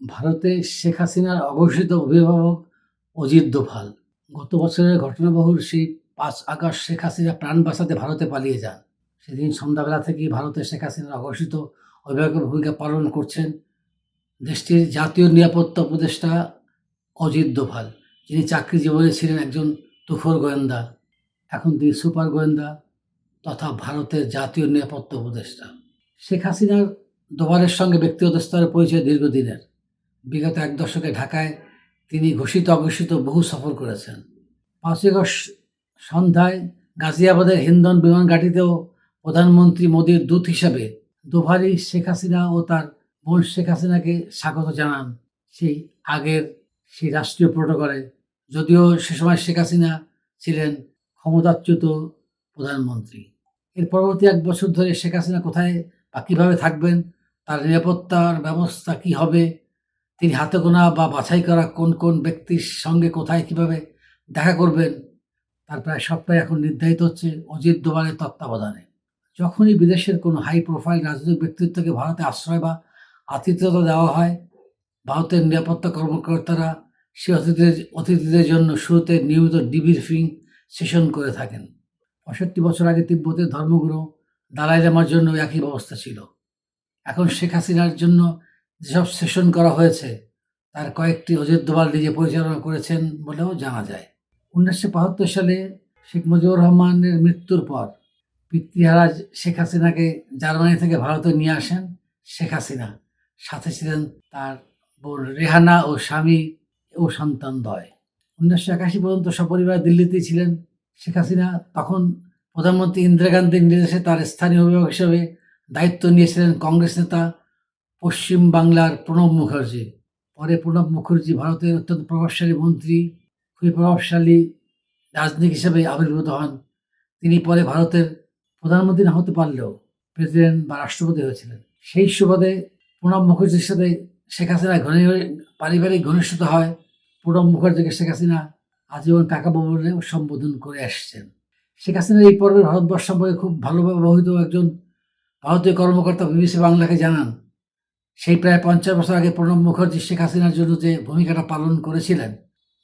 ভারতে শেখ হাসিনার অঘোষিত অভিভাবক অজিত দোভাল। গত বছরের ঘটনাবহুল সেই পাঁচ আগস্ট শেখ হাসিনা প্রাণ বাঁচাতে ভারতে পালিয়ে যান। সেদিন সন্ধ্যাবেলা থেকেই ভারতে শেখ হাসিনার অঘোষিত অভিভাবকের ভূমিকা পালন করছেন দেশটির জাতীয় নিরাপত্তা উপদেষ্টা অজিত দোভাল, যিনি চাকরি জীবনে ছিলেন একজন তুখোর গোয়েন্দা। এখন তিনি সুপার গোয়েন্দা তথা ভারতের জাতীয় নিরাপত্তা উপদেষ্টা। শেখ হাসিনার দোভালের সঙ্গে ব্যক্তিগত স্তরে পরিচয় দীর্ঘদিনের। বিগত এক দশকে ঢাকায় তিনি ঘোষিত অঘোষিত বহু সফর করেছেন। পাঁচই আগস্ট সন্ধ্যায় গাজিয়াবাদের হিন্দন বিমান ঘাঁটিতেও প্রধানমন্ত্রী মোদীর দূত হিসাবে দোভালি শেখ হাসিনা ও তার বোন শেখ হাসিনাকে স্বাগত জানান সেই আগের সেই রাষ্ট্রীয় প্রোটোকলে। যদিও সে সময় শেখ হাসিনা ছিলেন ক্ষমতাচ্যুত প্রধানমন্ত্রী। এর পরবর্তী এক বছর ধরে শেখ হাসিনা কোথায় বা কীভাবে থাকবেন, তার নিরাপত্তার ব্যবস্থা কি হবে তিনি হাতে গোনা বা বাছাই করা কোন কোন ব্যক্তির সঙ্গে কোথায় কীভাবে দেখা করবেন, তার প্রায় সবটাই এখন নির্ধারিত হচ্ছে অজিত দোভালের তত্ত্বাবধানে। যখনই বিদেশের কোনো হাই প্রোফাইল রাজনৈতিক ব্যক্তিত্বকে ভারতে আশ্রয় বা আতিথ্যতা দেওয়া হয়, ভারতের নিরাপত্তা কর্মকর্তারা সে অতিথিদের অতিথিদের জন্য শুরুতে নিয়মিত ডিব্রিফিং সেশন করে থাকেন। পঁয়ষট্টি বছর আগে তিব্বতের ধর্মগুরু দালাই লামার জন্য একই ব্যবস্থা ছিল। এখন শেখ হাসিনার জন্য যেসব সেশন করা হয়েছে, তার কয়েকটি অজিত দোভাল নিজে পরিচালনা করেছেন বলেও জানা যায়। উনিশশো বাহাত্তর সালে শেখ মুজিবুর রহমানের মৃত্যুর পর পিতৃহারা শেখ হাসিনাকে জার্মানি থেকে ভারতে নিয়ে আসেন শেখ হাসিনা। সাথে ছিলেন তার বোন রেহানা ও স্বামী ও সন্তান দয়। উনিশশো একাশি পর্যন্ত সপরিবার দিল্লিতেই ছিলেন শেখ হাসিনা। তখন প্রধানমন্ত্রী ইন্দিরা গান্ধীর নির্দেশে তার স্থানীয় অভিভাবক হিসেবে দায়িত্ব নিয়েছিলেন কংগ্রেস নেতা পশ্চিম বাংলার প্রণব মুখার্জি। পরে প্রণব মুখার্জি ভারতের অত্যন্ত প্রভাবশালী মন্ত্রী, খুবই প্রভাবশালী রাজনীতিক হিসেবে আবির্ভূত হন। তিনি পরে ভারতের প্রধানমন্ত্রী না হতে পারলেও প্রেসিডেন্ট বা রাষ্ট্রপতি হয়েছিলেন। সেই সুবাদে প্রণব মুখার্জির সাথে শেখ হাসিনা ঘনি পারিবারিক ঘনিষ্ঠতা হয়। প্রণব মুখার্জিকে শেখ হাসিনা আজীবন কাকাবাবু বলে সম্বোধন করে আসছেন। শেখ হাসিনার এই পর্বের ভারতবর্ষ সম্পর্কে খুব ভালোভাবে অবহিত একজন ভারতীয় কর্মকর্তা বিবিসি বাংলাকে জানান। সেই প্রায় পঞ্চাশ বছর আগে প্রণব মুখার্জি শেখ হাসিনার জন্য যে ভূমিকাটা পালন করেছিলেন,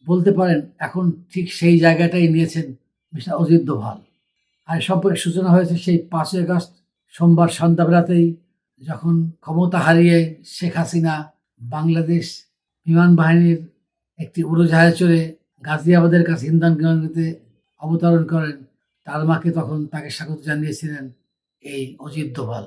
বলতে পারেন এখন ঠিক সেই জায়গাটাই নিয়েছেন মিস্টার অজিত দোভাল। আর সম্পর্কে সূচনা হয়েছে সেই পাঁচই আগস্ট সোমবার সন্ধ্যাবেলাতেই, যখন ক্ষমতা হারিয়ে শেখ হাসিনা বাংলাদেশ বিমান বাহিনীর একটি উড়োজাহাজে চড়ে গাজিয়াবাদের কাছে হিন্দান বিমানটিতে অবতরণ করেন, তার মাকে তখন তাকে স্বাগত জানিয়েছিলেন এই অজিত দোভাল।